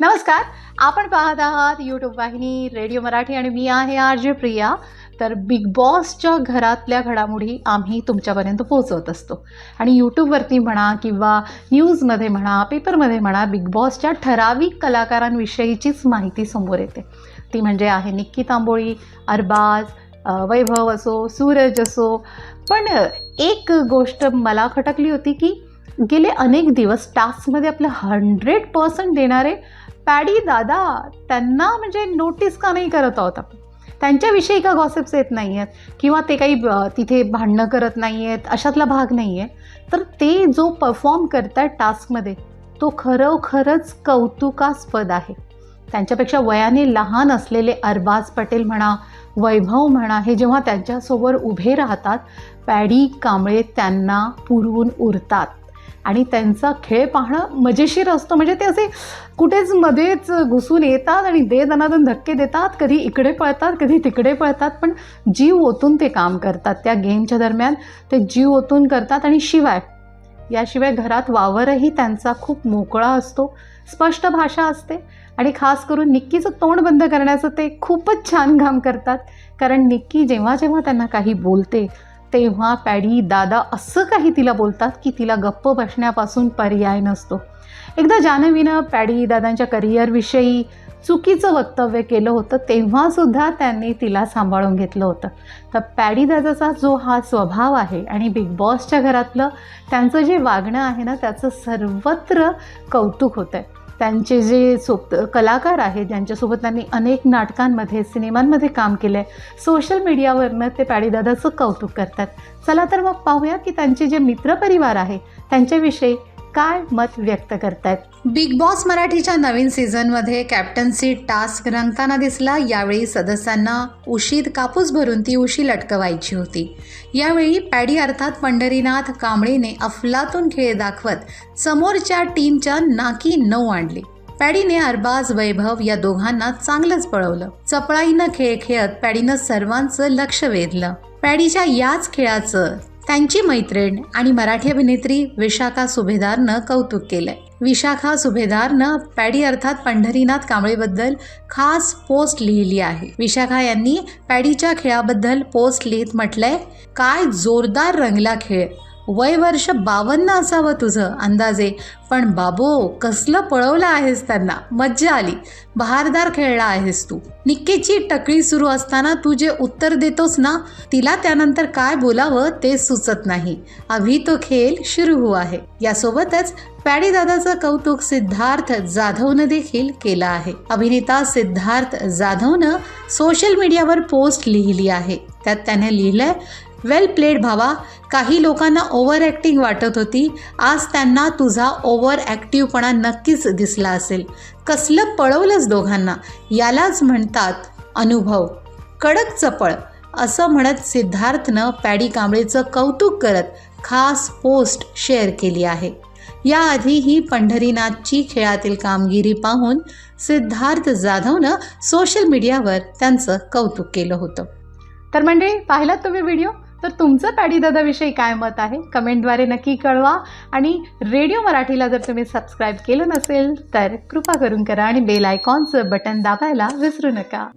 नमस्कार आपण पाहत आहात यूट्यूब वाहिनी रेडिओ मराठी आणि मी आहे आर जे प्रिया. तर बिग बॉसच्या घरातल्या घडामोडी आम्ही तुमच्यापर्यंत पोहोचवत असतो. आणि यूट्यूबवरती म्हणा किंवा न्यूजमध्ये म्हणा पेपरमध्ये म्हणा बिग बॉसच्या ठराविक कलाकारांविषयीचीच माहिती समोर येते. ती म्हणजे आहे निक्की तांबोळी अरबाज वैभव असो सूरज असो. पण एक गोष्ट मला खटकली होती की गेले अनेक दिवस टास्कमध्ये आपलं हंड्रेड पर्सेंट देणारे पॅडी दादा त्यांना म्हणजे नोटीस का नाही करत आहोत आपण? त्यांच्याविषयी का गॉसिप्स येत नाही आहेत किंवा ते काही तिथे भांडणं करत नाही आहेत अशातला भाग नाही आहे तर ते जो परफॉर्म करतात टास्कमध्ये तो खरोखरच कौतुकास्पद आहे. त्यांच्यापेक्षा वयाने लहान असलेले अरबाज पटेल म्हणा वैभव म्हणा हे जेव्हा त्यांच्यासोबत उभे राहतात पॅडी कांबळे त्यांना पुरवून उरतात. आणि त्यांचा खेळ पाहणं मजेशीर असतो. म्हणजे ते असे कुठेच मध्येच घुसून येतात आणि दे दनादन धक्के देतात कधी इकडे पळतात कधी तिकडे पळतात पण जीव ओतून ते काम करतात. त्या गेमच्या दरम्यान ते जीव ओतून करतात आणि शिवाय याशिवाय घरात वावरही त्यांचा खूप मोकळा असतो. स्पष्ट भाषा असते आणि खास करून निक्कीचं तोंड बंद करण्याचं ते खूपच छान काम करतात. कारण निक्की जेव्हा जेव्हा त्यांना काही बोलते तेव्हा पॅडी दादा असं काही तिला बोलतात की तिला गप्प बसण्यापासून पर्याय नसतो. एकदा जानवीनं पॅडी दादांच्या करिअरविषयी चुकीचं वक्तव्य केलं होतं तेव्हासुद्धा त्यांनी तिला सांभाळून घेतलं होतं. तर पॅडी दादाचा जो हा स्वभाव आहे आणि बिग बॉसच्या घरातलं त्यांचं जे वागणं आहे ना त्याचं सर्वत्र कौतुक होतं आहे त्यांचे जे सोप कलाकार आहेत ज्यांच्यासोबत त्यांनी अनेक नाटकांमध्ये सिनेमांमध्ये काम केलं आहे सोशल मीडियावरनं ते पॅडीदादाचं कौतुक करतात. चला तर मग पाहूया की त्यांचे जे मित्रपरिवार आहे त्यांच्याविषयी काय मत व्यक्त करतायत? बिग बॉस मराठीच्या नवीन सीझनमध्ये कॅप्टन्सी टास्क रंगताना दिसला. यावेळी सदस्यांना उशीत कापूस भरून ती उशी लटकवायची होती. यावेळी पॅडी अर्थात पंढरीनाथ कांबळेने अफलातून खेळ दाखवत समोरच्या टीमच्या नाकी नऊ आणली. पॅडीने अरबाज वैभव या दोघांना चांगलंच पळवलं. चपळाईनं खेळ खेळत पॅडीनं सर्वांचं लक्ष वेधलं. पॅडीच्या याच खेळाचं त्यांची मैत्रीण आणि मराठी अभिनेत्री विशाखा सुभेदारनं कौतुक केलंय. विशाखा सुभेदारनं पॅडी अर्थात पंढरीनाथ कांबळेबद्दल खास पोस्ट लिहिली आहे. विशाखा यांनी पॅडीच्या खेळाबद्दल पोस्ट लिहित म्हटलंय काय जोरदार रंगला खेळ. वय वर्ष बावन्न असावं तुझं अंदाजे. पण बाबो कसलं पळवलं आहेस त्यांना? मज्जा आली. बहारदार खेळला आहेस तू. निक्कीची टकळी सुरू असताना तू जे उत्तर देतोस ना तिला त्यानंतर काय बोलावं ते सुचत नाही. अभि तो खेळ सुरू हुआ हो आहे. यासोबतच पॅडी दादाचं कौतुक सिद्धार्थ जाधवनं देखील केलं आहे. अभिनेता सिद्धार्थ जाधवनं सोशल मीडियावर पोस्ट लिहिली आहे. त्यात त्याने लिहिलंय वेल प्लेड भावा. काही लोकांना ओव्हर ॲक्टिंग वाटत होती. आज त्यांना तुझा ओव्हर ॲक्टिव्हपणा नक्कीच दिसला असेल. कसलं पळवलंच दोघांना? यालाच म्हणतात अनुभव. कडक चपळ. असं म्हणत सिद्धार्थनं पॅडी कांबळेचं कौतुक करत खास पोस्ट शेअर केली आहे. याआधीही पंढरीनाथची खेळातील कामगिरी पाहून सिद्धार्थ जाधवनं सोशल मीडियावर त्यांचं कौतुक केलं होतं. तर मंडळी पाहिलात तुम्ही व्हिडिओ तर तुमचं पॅडी दादाविषयी काय मत आहे? कमेंटद्वारे नक्की कळवा. आणि रेडिओ मराठीला जर तुम्ही सबस्क्राईब केलं नसेल तर कृपा करून करा आणि बेल आयकॉनचं बटन दाबायला विसरू नका.